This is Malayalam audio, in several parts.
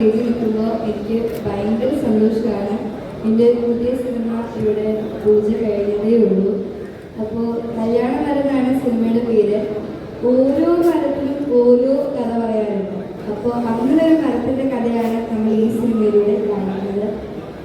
സ്റ്റേജിൽ നിൽക്കുമ്പോൾ എനിക്ക് ഭയങ്കര സന്തോഷമാണ്. എന്റെ പുതിയ സിനിമ ഇവിടെ പൂജ കഴിഞ്ഞതേ ഉള്ളൂ. അപ്പോൾ കല്യാണ മരനാണ് സിനിമയുടെ പേര്. ഓരോ മരത്തിലും ഓരോ കഥ പറയാനുണ്ട് അപ്പോൾ അങ്ങനെ ഒരു മരത്തിന്റെ കഥയാണ് നമ്മൾ ഈ സിനിമയിലൂടെ കാണുന്നത്.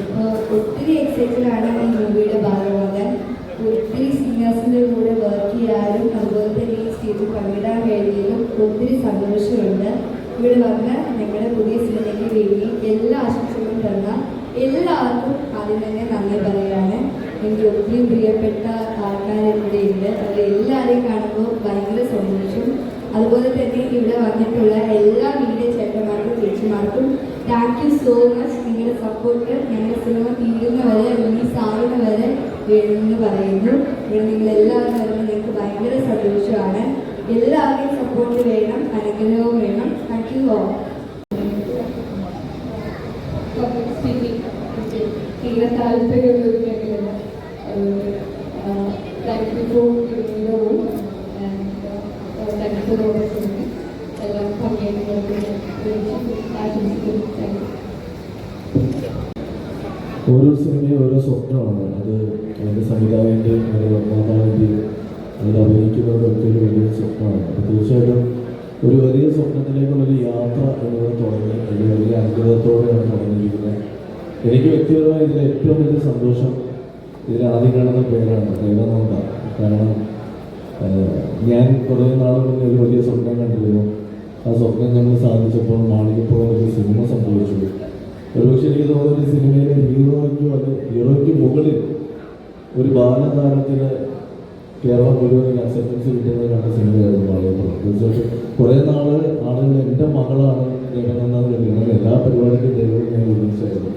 അപ്പോൾ ഒത്തിരി എക്സൈറ്റഡാണ് ഈ മൂവിയുടെ ഭാഗമാകാൻ. ഒത്തിരി സിംഗേഴ്സിന്റെ കൂടെ വർക്ക് ചെയ്യാനും അതുപോലെ തന്നെ ഈ സ്റ്റേജിൽ പങ്കിടാൻ കഴിഞ്ഞതിലും ഒത്തിരി സന്തോഷമുണ്ട്. ഇവിടെ വന്ന് ഞങ്ങളുടെ പുതിയ സിനിമയ്ക്ക് വേണ്ടി എല്ലാ ആശംസകളും തന്ന എല്ലാവർക്കും ആദ്യം തന്നെ നന്ദി പറയുകയാണ്. എനിക്ക് ഒത്തിരി പ്രിയപ്പെട്ട ആൾക്കാർ ഇവിടെ ഉണ്ട്. അവർ എല്ലാവരെയും കാണുമ്പോൾ ഭയങ്കര സന്തോഷം. അതുപോലെ തന്നെ ഇവിടെ വന്നിട്ടുള്ള എല്ലാ മീഡിയ ചേട്ടന്മാർക്കും ചേച്ചിമാർക്കും താങ്ക് യു സോ മച്ച് നിങ്ങളുടെ സപ്പോർട്ട് ഞങ്ങളുടെ സിനിമ തീരുന്നവരെ റിലീസ് ആകുന്നവരെ വേണമെന്ന് പറയുന്നു. ഇവിടെ നിങ്ങൾ എല്ലാവരും വരുമ്പോൾ ഞങ്ങൾക്ക് ഭയങ്കര സന്തോഷമാണ്. എല്ലാവരുടെയും സപ്പോർട്ട് വേണം അനുഗ്രഹവും വേണം. ഓൾ പബ്ലിക് സ്പീക്കിംഗ് തീരെ ഒരു മേഖലയാണ് താങ്ക് യു ഓരോ സിനിമയും ഓരോ സ്വപ്നമാണ്. അത് അതിന്റെ സംവിധായകന്റെ നിർമ്മാതാവിന്റെയും അതിൽ ഒക്കെ ഒരു വലിയ സ്വപ്നമാണ്. തീർച്ചയായിട്ടും ഒരു വലിയ സ്വപ്നത്തിലേക്കുള്ള ഒരു യാത്ര എന്നത് തുടങ്ങി. ഒരു വലിയ അനുഗ്രഹത്തോടെയാണ് തുടങ്ങിയിരിക്കുന്നത്. എനിക്ക് വ്യക്തിപരമായി ഇതിൽ ഏറ്റവും വലിയ സന്തോഷം ഇതിൽ ആദ്യം കാണുന്ന പേരാണ് ദേവനന്ദ. കാരണം ഞാൻ കുറേ നാൾ മുന്നേ ഒരു വലിയ സ്വപ്നം കണ്ടിരുന്നു. ആ സ്വപ്നം ഞങ്ങൾ സാധിച്ചപ്പോൾ മാളികപ്പോൾ ഒരു സിനിമ സംഭവിച്ചു. ഒരുപക്ഷെ എനിക്ക് തോന്നുന്ന ഒരു സിനിമയിലെ ഹീറോയ്ക്കും അത് ഹീറോയ്ക്ക് മുകളിൽ ഒരു ബാലതാരത്തിന് കേരളം മുഴുവൻ അക്സെപ്റ്റൻസ് കിട്ടുന്നത് കണ്ട സിനിമയായിരുന്നു മാളികപ്പുറം. തീർച്ചയായിട്ടും കുറേ നാൾ ആളുകൾ എന്റെ മകളാണ് കരുതുന്നത് എല്ലാ പരിപാടിക്കും ദൈവം ഞാൻ ഒരുമിച്ചായിരുന്നു.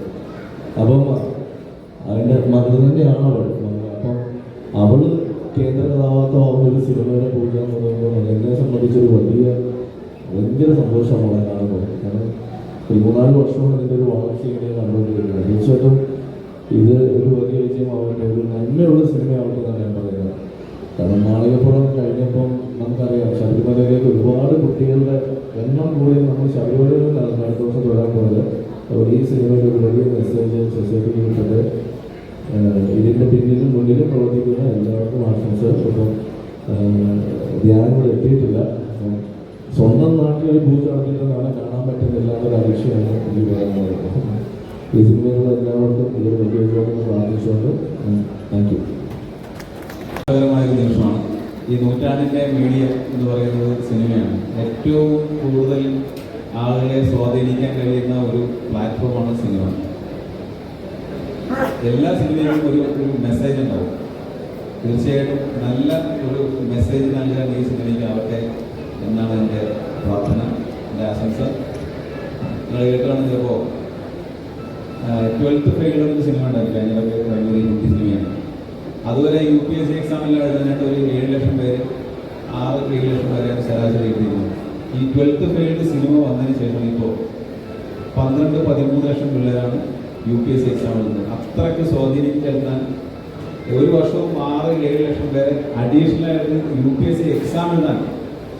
അപ്പം അതിന്റെ മകൾ തന്നെയാണ് അവൾ. അപ്പം അവൾ കേന്ദ്ര കഥാപാത്രമാവുന്ന ഒരു സിനിമയുടെ പൂജ എന്ന് പറയുമ്പോൾ എന്നെ സംബന്ധിച്ചൊരു വലിയ ഭയങ്കര സന്തോഷമാണ് കാണുന്നത് കാരണം ഒരു മൂന്നാൽ വർഷമാണ് ഇതിന്റെ ഒരു വളർച്ച ഇങ്ങനെ കണ്ടുകൊണ്ടിരിക്കുന്നത്. തീർച്ചയായിട്ടും ഇത് ഒരു വലിയ വിജയമാവട്ടെ ഒരു നന്മയുള്ള സിനിമയാവട്ടെ എന്നാണ് ഞാൻ പറയുന്നത്. കാരണം മാളികപ്പുറം കഴിഞ്ഞപ്പോൾ നമുക്കറിയാം ശബരിമലയിലേക്ക് ഒരുപാട് കുട്ടികളുടെ എണ്ണം കൂടി നമ്മൾ ശബരിമലയിൽ നടന്നു അടുത്ത ദിവസം തൊഴാൻ പോയത്. അതുകൊണ്ട് ഈ സിനിമയിൽ ഒരു വലിയ മെസ്സേജ് സൊസൈറ്റിക്ക് കിട്ടുന്നത് ഇതിന്റെ പിന്നിലും മുന്നിലും പ്രവർത്തിക്കുന്ന എല്ലാവർക്കും ആശംസ. ഇപ്പം ധ്യാനം ഇവിടെ എത്തിയിട്ടില്ല. സ്വന്തം നാട്ടിൽ ഒരു പൂജ നടത്തിയിട്ട് കാണാൻ പറ്റുന്നില്ല എന്നൊരു അതിശയമാണ് എനിക്ക് പറയാനുള്ളത് ഈ സിനിമകൾ എല്ലാവർക്കും ഇതൊരു വലിയ പ്രാർത്ഥിച്ചുകൊണ്ട് താങ്ക് യു ഈ നൂറ്റാണ്ടിന്റെ മീഡിയ എന്ന് പറയുന്നത് സിനിമയാണ്. ഏറ്റവും കൂടുതൽ ആളുകളെ സ്വാധീനിക്കാൻ കഴിയുന്ന ഒരു പ്ലാറ്റ്ഫോമാണ് സിനിമ. എല്ലാ സിനിമയിലും ഒരു ഒരു മെസ്സേജ് ഉണ്ടാവും. തീർച്ചയായിട്ടും നല്ല ഒരു മെസ്സേജ് നൽകാൻ ഈ സിനിമയ്ക്ക് ആവട്ടെ എന്നാണ് എന്റെ പ്രാർത്ഥന എന്റെ ആശംസ. നിങ്ങൾ കേൾക്കുകയാണ് ചിലപ്പോൾ ട്വൽത്ത് ഫെയിൽ എന്നൊരു സിനിമ ഉണ്ടാക്കി കഴിഞ്ഞതൊക്കെ കഴിഞ്ഞൊരു ഹിന്ദി സിനിമയാണ്. അതുവരെ യു പി എസ് സി എക്സാമിൽ എഴുതാനായിട്ട് ഒരു ഏഴ് ലക്ഷം പേര് ആറ് ഏഴ് ലക്ഷം പേരെ ശരാശരി എഴുതിയിരുന്നത് ഈ ട്വൽത്ത് ഫെയിൽഡ് സിനിമ വന്നതിന് ശേഷം ഇപ്പോൾ പന്ത്രണ്ട് പതിമൂന്ന് ലക്ഷം പിള്ളേരാണ് U P S C exam എഴുതുന്നത്. അത്രയ്ക്ക് സ്വാധീനിക്കാൻ ഒരു വർഷവും ആറ് ഏഴ് ലക്ഷം പേരെ അഡീഷണൽ ആയിട്ട് U P S C exam എഴുതാൻ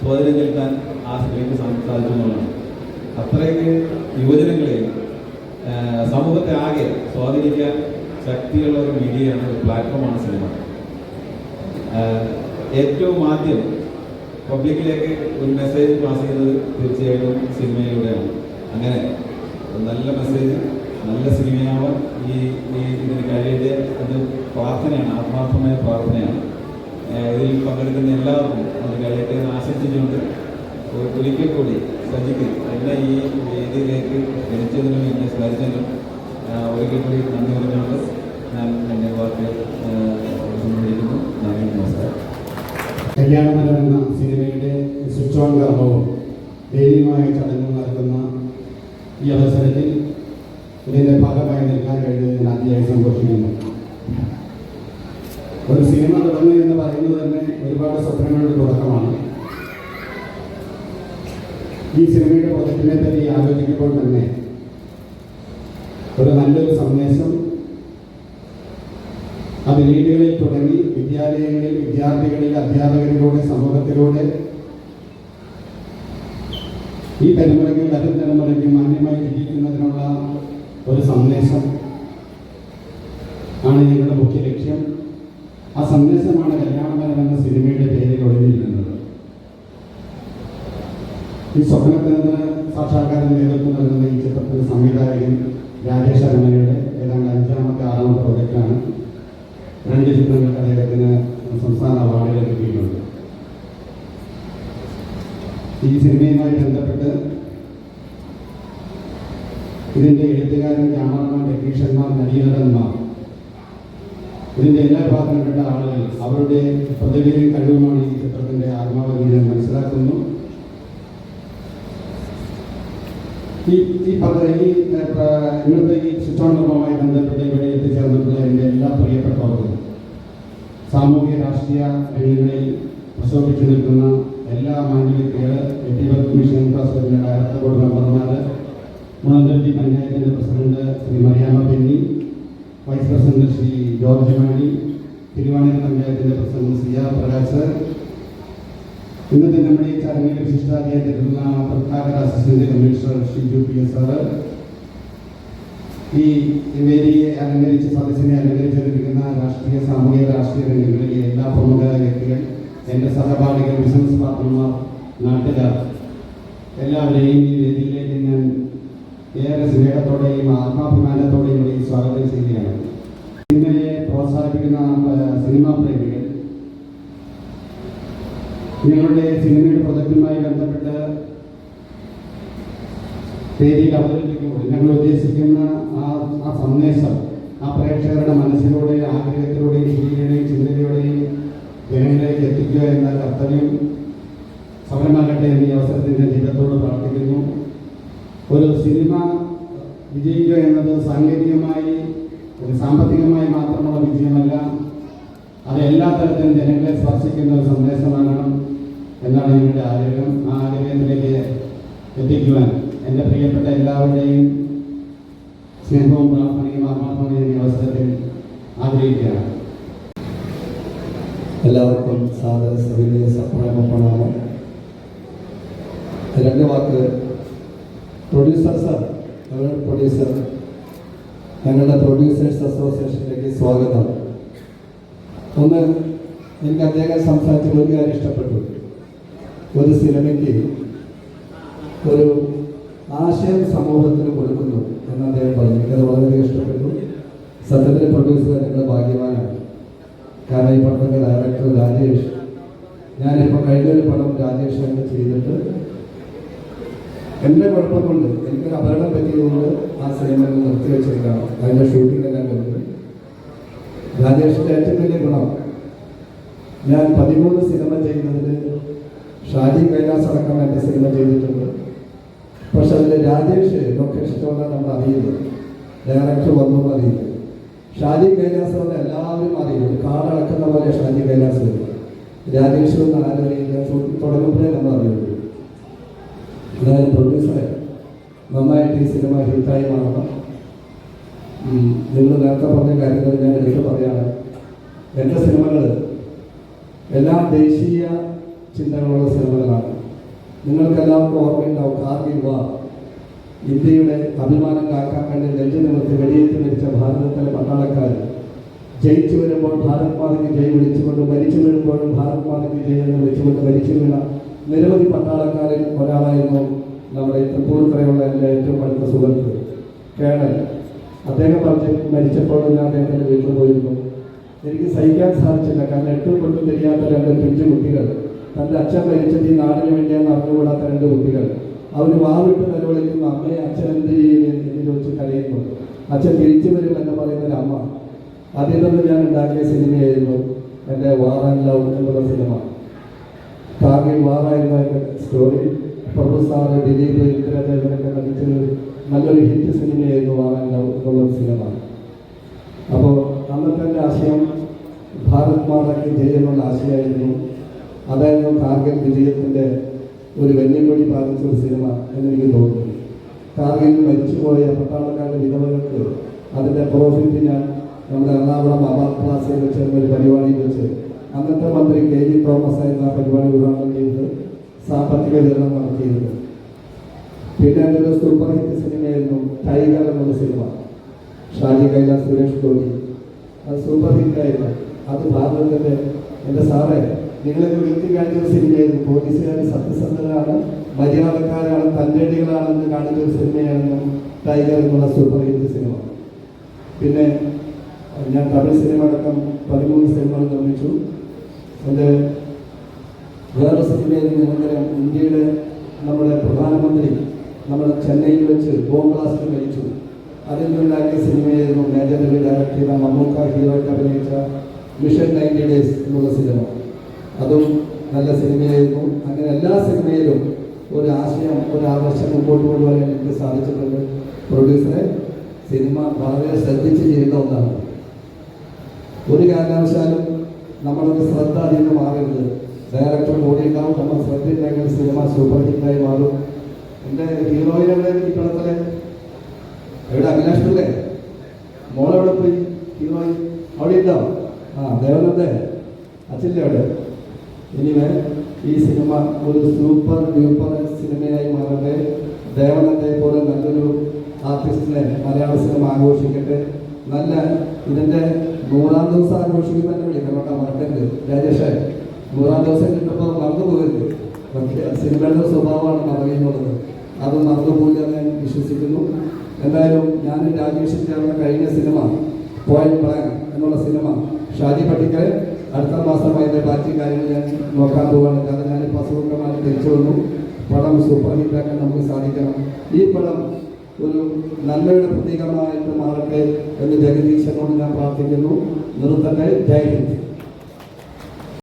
സ്വാധീനം ചെലുത്താൻ ആ സ്ത്രീക്ക് സാധിച്ചു എന്നുള്ളതാണ്. അത്രയ്ക്ക് യുവജനങ്ങളെയും സമൂഹത്തെ ആകെ സ്വാധീനിക്കാൻ ശക്തിയുള്ള ഒരു മീഡിയയാണ് ഒരു പ്ലാറ്റ്ഫോമാണ് സിനിമ. ഏറ്റവും ആദ്യം പബ്ലിക്കിലേക്ക് ഒരു മെസ്സേജ് പാസ് ചെയ്യുന്നത് തീർച്ചയായിട്ടും സിനിമയിലൂടെയാണ്. അങ്ങനെ നല്ല മെസ്സേജ് നല്ല സിനിമയാവാൻ ഈ ഈ ഇതിന് കഴിയട്ടെ. അത് പ്രാർത്ഥനയാണ് ആത്മാർത്ഥമായ പ്രാർത്ഥനയാണ്. ഇതിൽ പങ്കെടുക്കുന്ന എല്ലാവർക്കും അത് കഴിയട്ടെ എന്ന് ആശംസിച്ചുകൊണ്ട് ഒരിക്കൽ കൂടി സജിക്ക് എന്നെ ഈ വേദിയിലേക്ക് ക്ഷണിച്ചതിനും എന്നെ സ്മരിച്ചതിനും ഒരിക്കൽ കൂടി നന്ദി പറഞ്ഞുകൊണ്ട് ഞാൻ എന്റെ വാക്കുകൾ സംബന്ധിക്കുന്നു നന്ദി നമസ്കാരം. കല്യാണമരം എന്ന സിനിമയുടെ സ്വിച്ച് ഓൺ കർമ്മവും ദൈവമായ ചടങ്ങും നടക്കുന്ന ഈ അവസരത്തിൽ ഇതിന്റെ ഭാഗമായി നിൽക്കാൻ കഴിഞ്ഞതിൽ അതിയായി സന്തോഷിക്കുന്നു. ഒരു സിനിമ തുടങ്ങുക എന്ന് പറയുന്നത് തന്നെ ഒരുപാട് സ്വപ്നങ്ങളുടെ തുടക്കമാണ്. ഈ സിനിമയുടെ പ്രൊജക്റ്റിനെ പറ്റി ആലോചിക്കുമ്പോൾ തന്നെ ഒരു നല്ലൊരു സന്ദേശം. അത് വീടുകളിൽ തുടങ്ങി വിദ്യാലയങ്ങളിൽ വിദ്യാർത്ഥികളിൽ അധ്യാപകരിലൂടെ സമൂഹത്തിലൂടെ ഈ തലമുറയ്ക്കും വരും തലമുറയ്ക്കും മാന്യമായി ജീവിക്കുന്നതിനുള്ള ഒരു സന്ദേശം ആണ് ഞങ്ങളുടെ മുഖ്യ ലക്ഷ്യം. ആ സന്ദേശമാണ് കല്യാണമരം എന്ന സിനിമയുടെ പേരിൽ ഒഴിഞ്ഞിരിക്കുന്നത് ഈ സ്വപ്നത്തിന് സാക്ഷാത്കാരം നേതൃത്വം നൽകുന്ന ഈ ചിത്രത്തിന്റെ സംവിധായകൻ രാജേഷ് അമ്മയുടെ ഏതാണ്ട് അഞ്ചാമത്തെ ആറാമത്തെ പ്രൊജക്റ്റാണ് രണ്ട് ചിത്രങ്ങൾക്ക് അദ്ദേഹത്തിന് സംസ്ഥാന അവാർഡുകൾ കിട്ടിയിട്ടുണ്ട്. ഈ സിനിമയുമായി ബന്ധപ്പെട്ട് ഇതിന്റെ എഴുത്തുകാരൻ ക്യാമറമാൻ ടെക്നീഷ്യന്മാർ നടീനടന്മാർ ഇതിന്റെ എല്ലാ ഭാഗങ്ങളിൽപ്പെട്ട ആളുകൾ അവരുടെ പ്രതിഭയും കഴിവുമാണ് ഈ ചിത്രത്തിന്റെ ആത്മാവധി മനസ്സിലാക്കുന്നു. ഈ ഈ ഈ ഇന്നത്തെ ഈ ചിത്രോത്സവവുമായി ബന്ധപ്പെട്ട് ഇവിടെ എത്തിച്ചേർന്നിട്ടുള്ള എന്റെ എല്ലാ പ്രിയപ്പെട്ടവർക്കും സാമൂഹ്യ രാഷ്ട്രീയ രംഗങ്ങളിൽ പ്രശോഭിച്ചു നിൽക്കുന്ന എല്ലാ മാന്യവ്യക്തികൾ എട്ടിപത് മിഷൻ ട്രസ്റ്റിന്റെ ഡയറക്ടർ ബോർഡ് മെമ്പർമാർ മുളന്തുരുത്തി പഞ്ചായത്തിന്റെ president Shri Mariamma Penny vice president Shri George Mani Thiruvanoor പഞ്ചായത്തിന്റെ പ്രസിഡന്റ് സിയ പ്രകാശ് ഇന്നത്തെ നമ്മുടെ ഈ സാറ്. ഈ വേദിയെ അലങ്കരിച്ച് സദസ്സിനെ അലങ്കരിച്ചിരിക്കുന്ന രാഷ്ട്രീയ സാമൂഹിക രാഷ്ട്രീയ രംഗങ്ങളിലെ എല്ലാ പ്രമുഖ വ്യക്തികൾ എന്റെ സഹപാഠികൾ ബിസിനസ് നാട്ടുകാർ എല്ലാവരെയും ഈ വേദിയിലേക്ക് ഞാൻ ഏറെ സ്നേഹത്തോടെയും ആത്മാഭിമാനത്തോടെയും സ്വാഗതം ചെയ്യുകയാണ് സിനിമയെ പ്രോത്സാഹിപ്പിക്കുന്ന ആ, സിനിമാ പ്രേമികൾ നിങ്ങളുടെ സിനിമയുടെ പ്രൊജക്റ്റുമായി ബന്ധപ്പെട്ട് വേദിയിൽ അവതരിപ്പിക്കുമ്പോൾ ഞങ്ങൾ ഉദ്ദേശിക്കുന്ന ആ ആ സന്ദേശം ആ പ്രേക്ഷകരുടെ മനസ്സിലൂടെ ആഗ്രഹത്തിലൂടെയും ശീലയുടെയും ചിന്തയുടെയും ജനങ്ങളിലേക്ക് എത്തിക്കുക എന്ന കർത്തവ്യം സഫലമാകട്ടെ എന്ന ഈ അവസരത്തിൽ ഞാൻ ജീവിതത്തോട് പ്രാർത്ഥിക്കുന്നു. ഒരു സിനിമ വിജയിക്കുക എന്നത് സാങ്കേതികമായി ഒരു സാമ്പത്തികമായി മാത്രമുള്ള വിജയമല്ല അത് എല്ലാ തരത്തിലും ജനങ്ങളെ സ്പർശിക്കുന്ന ഒരു സന്ദേശമാകണം. എന്നാണ് ഞങ്ങളുടെ ആഗ്രഹം. ആ ആഗ്രഹത്തിലേക്ക് എത്തിക്കുവാൻ എന്റെ പ്രിയപ്പെട്ട എല്ലാവരുടെയും സ്നേഹവും പ്രാർത്ഥനയും ആത്മാർത്ഥതയും ഈ അവസരത്തിൽ ആഗ്രഹിക്കുകയാണ്. എല്ലാവർക്കും സാദര സവിനയ സപ്രമപ്പണാമം രണ്ട് വാക്ക്. പ്രൊഡ്യൂസർ സാർ ഞങ്ങളുടെ പ്രൊഡ്യൂസർ ഞങ്ങളുടെ പ്രൊഡ്യൂസേഴ്സ് അസോസിയേഷനിലേക്ക് സ്വാഗതം. ഒന്ന് എനിക്ക് അദ്ദേഹം സംസാരിച്ച ഒരു കാര്യം ഇഷ്ടപ്പെട്ടു. ഒരു സിനിമയ്ക്ക് ഒരു ആശയം സമൂഹത്തിന് കൊടുക്കുന്നു എന്ന് അദ്ദേഹം പറഞ്ഞു. എനിക്കത് വളരെയധികം ഇഷ്ടപ്പെട്ടു. സത്യത്തിൽ പ്രൊഡ്യൂസർ നിങ്ങൾ ഭാഗ്യവാനാണ്. കാരണം ഈ പടത്തിന്റെ ഡയറക്ടർ രാജേഷ്. ഞാനിപ്പോൾ കഴിഞ്ഞൊരു പടം രാജേഷ് അങ്ങനെ ചെയ്തിട്ട് എന്റെ കുഴപ്പം കൊണ്ട് എനിക്കൊരു അപകടം പറ്റിയതുകൊണ്ട് ആ സിനിമ നിർത്തിവെച്ചിരിക്കുകയാണ് അതിന്റെ ഷൂട്ടിംഗ് എല്ലാം കഴിഞ്ഞു. രാജേഷിന്റെ ഏറ്റവും വലിയ ഗുണം ഞാൻ പതിമൂന്ന് സിനിമ ചെയ്യുന്നതിൽ ഷാജി കൈലാസ് അടക്കം എന്റെ സിനിമ ചെയ്തിട്ടുണ്ട്. പക്ഷെ അതിൽ രാജേഷ് ലൊക്കേഷൻ കൊണ്ടാണ് നമ്മൾ അറിയുന്നത് ഡയറക്ടർ വന്നു എന്ന് അറിയുന്നത് ഷാജി കൈലാസ് കൊണ്ട് എല്ലാവരും അറിയും. കാടക്കുന്ന പോലെ ഷാജി കൈലാസ് രാജേഷ് എന്ന് ആരും അറിയില്ല ഷൂട്ടിംഗ് തുടങ്ങുമ്പോഴേ നമ്മൾ അറിയുള്ളൂ. അതായത് പ്രൊഡ്യൂസറെ നന്നായിട്ട് ഈ സിനിമ ഹിറ്റായി മാറണം. നിങ്ങൾ നേരത്തെ പറഞ്ഞ കാര്യങ്ങൾ ഞാൻ എടുത്ത് പറയാണ് എന്റെ സിനിമകൾ എല്ലാം ദേശീയ ചിന്തകളുള്ള സിനിമകളാണ് നിങ്ങൾക്കെല്ലാവർക്കും ഓർമ്മയുണ്ടാവും കാർഗിൽ വാർ ഇന്ത്യയുടെ അഭിമാനം കാക്കാൻ വേണ്ടി നെഞ്ചു നിമിത്തി വെടിയേറ്റ് മരിച്ച ഭാരതത്തിലെ പട്ടാളക്കാർ ജയിച്ചു വരുമ്പോൾ ഭാരത് മാതയ്ക്ക് ജയ് വിളിച്ചുകൊണ്ട് മരിച്ചു വീഴുമ്പോഴും ഭാരത് മാതയ്ക്ക് ജയ് എന്ന് വിളിച്ചുകൊണ്ട് മരിച്ചു വീണ നിരവധി പട്ടാളക്കാരിൽ ഒരാളായിരുന്നു നമ്മുടെ തൃപ്പൂർക്കരയുള്ള എന്റെ ഏറ്റവും അടുത്ത സുഹൃത്ത് കേണൽ. അദ്ദേഹം പറഞ്ഞ് മരിച്ചപ്പോഴും ഞാൻ അദ്ദേഹത്തിന്റെ വീട്ടിൽ പോയിരുന്നു. എനിക്ക് സഹിക്കാൻ സാധിച്ചില്ല കാരണം എട്ടും കൊണ്ടും തിരിയാത്ത രണ്ട് പിഞ്ചു കുട്ടികൾ. തന്റെ അച്ഛൻ മരിച്ചത് ഈ നാടിന് വേണ്ടിയാണ് അറിഞ്ഞുകൂടാത്ത രണ്ട് കുട്ടികൾ. അവർ വാവിട്ട് നിലവിളിക്കുന്ന അമ്മയെ അച്ഛൻ എന്ത് ചെയ്യും എന്ന് ചോദിച്ച് കരയുന്നു അച്ഛൻ തിരിച്ചു വരും എന്ന് പറയുന്ന ഒരു അമ്മ. അതിൽ നിന്ന് ഞാൻ ഉണ്ടാക്കിയ സിനിമയായിരുന്നു എന്റെ വാർ ആൻഡ് ലവ് എന്നുള്ള സിനിമ. കാർഗിൽ വാറായിരുന്നു എന്റെ സ്റ്റോറി പ്രഭു ദിലീപ് ഇന്ദ്രദേവനൊക്കെ നടിച്ചൊരു നല്ലൊരു ഹിറ്റ് സിനിമയായിരുന്നു വാർ ആൻഡ് ലവ് എന്നുള്ള സിനിമ. അപ്പോൾ അന്നത്തെ ആശയം ഭാരത് മാതയ്ക്ക് ജയമെന്നുള്ള ആശയമായിരുന്നു. അതായിരുന്നു കാർഗിൽ വിജയത്തിന്റെ ഒരു വെല്ലുവിളി ബാധിച്ച ഒരു സിനിമ എന്നെനിക്ക് തോന്നുന്നു. കാർഗിൽ മരിച്ചുപോയ പട്ടാളക്കാരുടെ വിധവകൾക്ക് അതിന്റെ പ്രോഫിറ്റ് ഞാൻ നമ്മുടെ എറണാകുളം അബാദ് പ്ലാസയിൽ വെച്ച് ഒരു പരിപാടിയിൽ വെച്ച് അന്നത്തെ മന്ത്രി കെ ജി തോമസ് ആയിരുന്നു ആ പരിപാടി ഉദ്ഘാടനം ചെയ്തത് സാമ്പത്തിക വിതരണം നടത്തിയത്. പിന്നെ എന്റെ ഒരു സൂപ്പർ ഹിറ്റ് സിനിമയായിരുന്നു ടൈഗർ എന്നൊരു സിനിമ. ഷാജി കൈലാസ് സുരേഷ് ഗോപി. അത് സൂപ്പർ ഹിറ്റായിരുന്നു അത് ഭാരതത്തിന്റെ എന്റെ സാറേ നിങ്ങളൊക്കെ വീഴ്ത്തി കാണിച്ച ഒരു സിനിമയായിരുന്നു. പോലീസുകാർ സത്യസന്ധരാണ് മര്യാദക്കാരാണ് തന്റെടികളാണെന്ന് കാണിച്ച ഒരു സിനിമയായിരുന്നു ടൈഗർ എന്നുള്ള സൂപ്പർ ഹിറ്റ് സിനിമ. പിന്നെ ഞാൻ തമിഴ് സിനിമ അടക്കം പതിമൂന്ന് സിനിമകൾ നിർമ്മിച്ചു. അത് വേറെ സിനിമയിൽ നിരന്തരം ഇന്ത്യയുടെ നമ്മുടെ പ്രധാനമന്ത്രി നമ്മൾ ചെന്നൈയിൽ വെച്ച് ബോംബ് ബ്ലാസ്റ്റ് മരിച്ചു. അതിൽ നിന്നുണ്ടാക്കിയ സിനിമയായിരുന്നു മേജർ രവി ഡയറക്ട് ചെയ്ത മമ്മൂക്ക ഹീറോയ്ക്ക് അഭിനയിച്ച മിഷൻ നയന്റി ഡേയ്സ് എന്നുള്ള സിനിമ. അതും നല്ല സിനിമയായിരുന്നു. അങ്ങനെ എല്ലാ സിനിമയിലും ഒരു ആശയം ഒരു ആവശ്യം മുമ്പോട്ട് കൊണ്ടുവരാൻ എനിക്ക് സാധിച്ചിട്ടുണ്ട്. പ്രൊഡ്യൂസറെ സിനിമ വളരെ ശ്രദ്ധിച്ച് ചെയ്യേണ്ട ഒന്നാണ്. ഒരു കാരണവശാലും നമ്മളൊരു ശ്രദ്ധ അധികം മാറരുത് ഡയറക്ടർ കൂടി ഉണ്ടാവും നമ്മൾ ശ്രദ്ധയില്ലെങ്കിൽ സിനിമ സൂപ്പർ ഹിറ്റായി മാറും. എന്റെ ഹീറോയിനെവിടെ ഈ പടത്തിലെ എവിടെ? അഭിലാഷില്ലേ മോളെവിടെ പോയി? ഹീറോയിൻ? അവിടെ ഉണ്ടാവും ആ ദേവനത്തെ അച്ഛന്റെ അവിടെ. ഇനിവേ ഈ സിനിമ ഒരു സൂപ്പർ ഡ്യൂപ്പർ സിനിമയായി മാറട്ടെ. ദേവനത്തെ പോലെ നല്ലൊരു ആർട്ടിസ്റ്റിനെ മലയാള സിനിമ ആഘോഷിക്കട്ടെ. നല്ല ഇതിന്റെ നൂറാം ദിവസം ആഘോഷിക്കുന്ന തന്നെ വിളിക്കണം കേട്ടോ മറക്കരുത്. രാജേഷേ നൂറാം ദിവസം കിട്ടുമ്പോൾ മറന്നു പോകരുത് പക്ഷേ സിനിമയുടെ സ്വഭാവമാണ് മറയുന്നുള്ളത്. അത് മറന്നു പോകില്ല ഞാൻ വിശ്വസിക്കുന്നു. എന്തായാലും ഞാൻ രാജേഷിന്റെ കഴിഞ്ഞ സിനിമ പോയിന്റ് ബ്ലാങ്ക് എന്നുള്ള സിനിമ ഷാജി പട്ടിക്കൽ അടുത്ത മാസം അതിന്റെ ബാക്കി കാര്യങ്ങൾ ഞാൻ നോക്കാൻ പോവുകയാണ് കാരണം ഞാനിപ്പോൾ അസുഖമായി തിരിച്ചു വന്നു. പടം സൂപ്പർ ഹിറ്റാക്കാൻ നമുക്ക് സാധിക്കണം. ഈ പടം ഒരു നന്മയുടെ പ്രതീകമായിട്ട് മാറട്ടെ എന്ന് ജഗദീശനോട് ഞാൻ പ്രാർത്ഥിക്കുന്നു. നിർത്തട്ടെ. ജയ ഹിന്ദ്.